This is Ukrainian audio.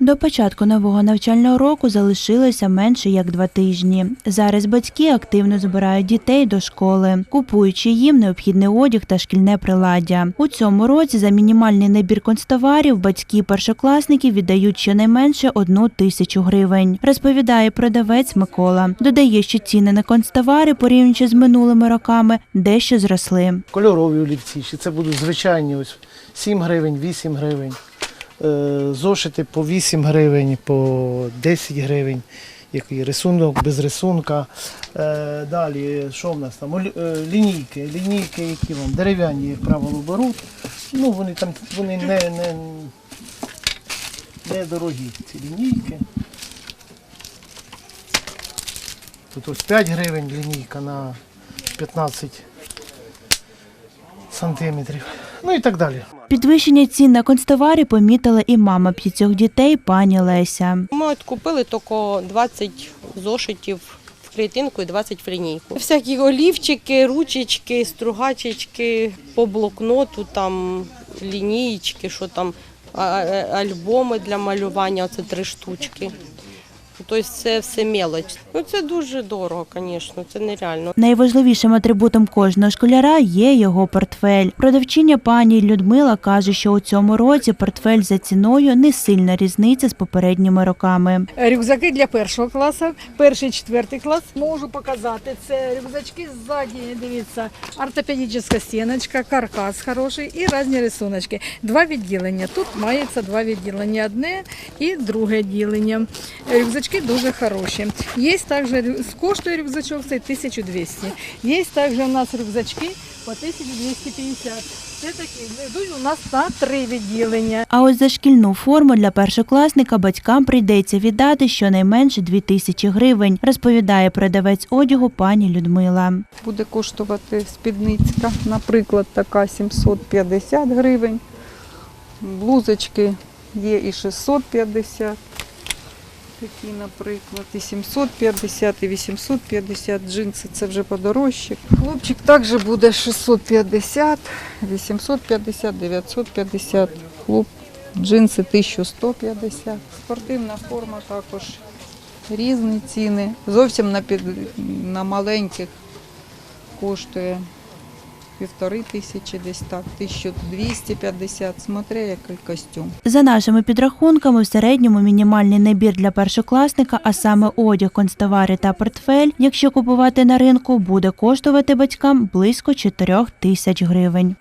До початку нового навчального року залишилося менше як два тижні. Зараз батьки активно збирають дітей до школи, купуючи їм необхідний одяг та шкільне приладдя. У цьому році за мінімальний набір концтоварів батьки першокласників віддають щонайменше одну тисячу гривень. Розповідає продавець Микола. Додає, що ціни на концтовари, порівнюючи з минулими роками, дещо зросли. Кольорові олівці, чи це будуть звичайні, ось 7 гривень, 8 гривень. Е, Зошити по 8 гривень, по 10 гривень, який рисунок, без рисунка. Е, Далі, що в нас там? Е, Лінійки, лінійки, які вам дерев'яні, як правило, беруть. Ну, вони там вони не, не, не дорогі, ці лінійки. Тут ось 5 гривень лінійка на 15 сантиметрів. Ну і так далі. Підвищення цін на концтовари помітила і мама п'ятьох дітей пані Леся. Ми от купили тільки 20 зошитів в клітинку і 20 в лінійку. Всякі олівчики, ручечки, стругачечки по блокноту, там лінієчки, що там альбоми для малювання, оце три штучки. Тобто це все мелоч. Ну це дуже дорого, звісно, це нереально. Найважливішим атрибутом кожного школяра є його портфель. Продавчиня пані Людмила каже, що у цьому році портфель за ціною не сильна різниця з попередніми роками. Рюкзаки для першого класу, перший, четвертий клас. Можу показати. Це рюкзачки ззаді, дивіться, ортопедична стіночка, каркас хороший і різні рисуночки. Два відділення. Тут мається два відділення. Одне і друге відділення. Рюкзачки дуже хороші. Є також, рю- коштує рюкзачок цей 1200. Є також у нас рюкзачки по 1250. Це такі, йдуть у нас на три відділення. А ось за шкільну форму для першокласника батькам прийдеться віддати щонайменше 2 тисячі гривень, розповідає продавець одягу пані Людмила. буде коштувати спідницька, наприклад, така 750 гривень. Блузочки є і 650. Такі, наприклад, і 750, і 850 джинси це вже подорожче. Хлопчик також буде 650, 850, 950. Хлоп, джинси 1150. Спортивна форма також різні ціни. Зовсім на, під, на маленьких коштує півтори тисячі десь так, 1250, смотря який костюм. За нашими підрахунками, в середньому мінімальний набір для першокласника, а саме одяг, концтовари та портфель, якщо купувати на ринку, буде коштувати батькам близько 4 тисяч гривень.